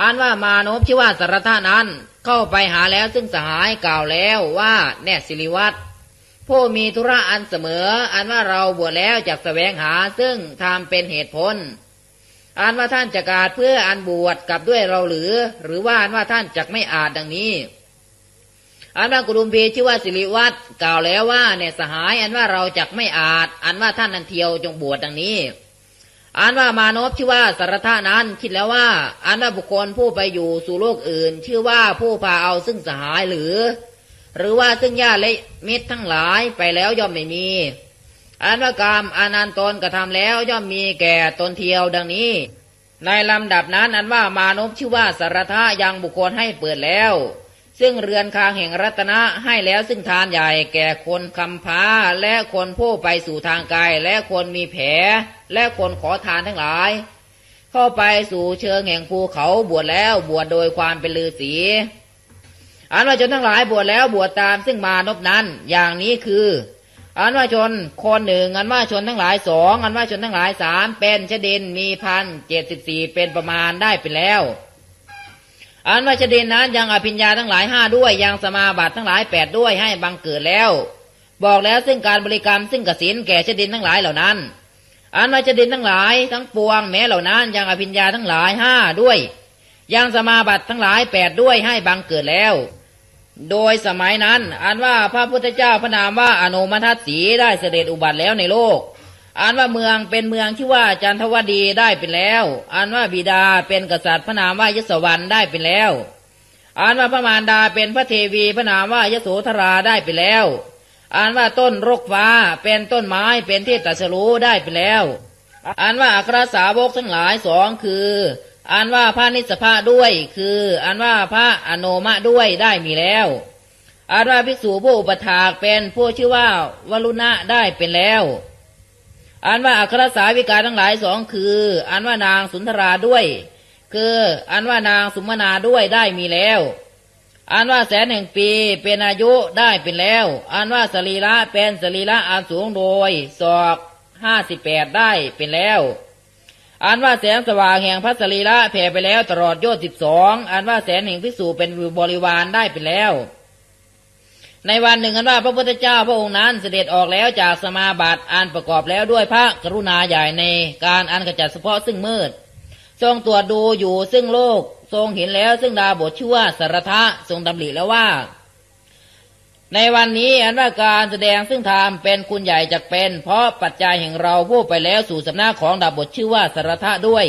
อ่านว่ามานพชื่อว่าสารธานั้นเข้าไปหาแล้วซึ่งสหายกล่าวแล้วว่าแน่สิริวัตรผู้มีธุระอันเสมอ อันว่าเราบวชแล้วจากแสวงหาซึ่งทำเป็นเหตุผลอ่านว่าท่านจะกาดเพื่ออันบวชกับด้วยเราหรือ หรือว่าอันว่าท่านจักไม่อาจดังนี้ อันว่ากุดุมพีชื่อว่าสิริวัตรกล่าวแล้วว่าเนี่ยสหาย อันว่าเราจักไม่อาจ อันว่าท่านนันเทียวจงบวชดังนี้ อันว่ามานพชื่อว่าสารธานั้นคิดแล้วว่า อันว่าบุคคลผู้ไปอยู่สู่โลกอื่น ชื่อว่าผู้พาเอาซึ่งสหายหรือ หรือว่าซึ่งญาติและมิตรทั้งหลายไปแล้วย่อมไม่มี อันว่ากรรมอานันตนกระทำแล้วย่อมมีแก่ตนเทียวดังนี้ ในลำดับนั้นอันว่ามานพชื่อว่าสารธายังบุคคลให้เปิดแล้ว ซึ่งเรือนคางแห่งรัตนะให้แล้วซึ่งทานใหญ่แก่คนคำพาและคนผู้ไปสู่ทางไกลและคนมีแผลและคนขอทานทั้งหลาย เข้าไปสู่เชิงแห่งภูเขาบวชแล้วบวชโดยความเป็นลือสีอันว่าชนทั้งหลายบวชแล้วบวชตามซึ่งมานพนั้น อย่างนี้คืออันว่าชนคนหนึ่งอันว่าชนทั้งหลายสองอันว่าชนทั้งหลายสามเป็นชดินมีพันเจ็ดสิบสี่เป็นประมาณได้ไปแล้ว อันว่าชดินนั้นยังอภิญญาทั้งหลายห้าด้วยยังสมาบัติทั้งหลายแปดด้วยให้บังเกิดแล้ว บอกแล้วซึ่งการบริกรรมซึ่งกสินแก่ชดินทั้งหลายเหล่านั้น อันว่าชดินทั้งหลายทั้งปวงแม้เหล่านั้นยังอภิญญาทั้งหลายห้าด้วยยังสมาบัติทั้งหลายแปดด้วยให้บังเกิดแล้ว โดยสมัยนั้น อันว่าพระพุทธเจ้าพระนามว่าอนุมัติสีได้เสด็จอุบัติแล้วในโลก อันว่าเมืองเป็นเมืองที่ว่าจันทวดีได้เป็นแล้วอันว่าบิดาเป็นกษัตริย์พระนามว่ายศวรรณได้เป็นแล้วอันว่าพระมารดาเป็นพระเทวีพระนามว่ายโสธราได้ไปแล้วอันว่าต้นรกฟ้าเป็นต้นไม้เป็นที่ตรัสรู้ได้ไปแล้วอันว่าอัครสาวกทั้งหลายสองคืออันว่าพระนิสพะด้วย คืออันว่าพระอโนมะด้วยได้มีแล้วอันว่าภิกษุผู้อุปถากเป็นผู้ชื่อว่าวรุณะได้เป็นแล้ว อันว่าอัครสาวิกาทั้งหลายสองคือ อันว่านางสุนทราด้วย คืออันว่านางสุมนาด้วยได้มีแล้ว อันว่าแสนแห่งปีเป็นอายุได้เป็นแล้ว อันว่าสรีระเป็นสรีระอันสูงโดยศอกห้าสิบแปดได้เป็นแล้วอันว่าแสงสว่างแห่งพระสรีระแผ่ไปแล้วตลอดโยธสิบสองอันว่าแสนแห่งพิสูจเป็นบริวารได้เป็นแล้ว ในวันหนึ่งอันว่าพระพุทธเจ้าพระองค์นั้นเสด็จออกแล้วจากสมาบัติอันประกอบแล้วด้วยพระกรุณาใหญ่ในการอันขจัดเฉพาะซึ่งมืด ทรงตรวจดูอยู่ซึ่งโลก ทรงเห็นแล้วซึ่งดาบทชื่อว่าสารทะทรงดำริแล้วว่า ในวันนี้อันว่าการแสดงซึ่งธรรมเป็นคุณใหญ่จักเป็น เพราะปัจจัยแห่งเราผู้ไปแล้วสู่สำนักของดาบทชื่อว่าสารทะด้วย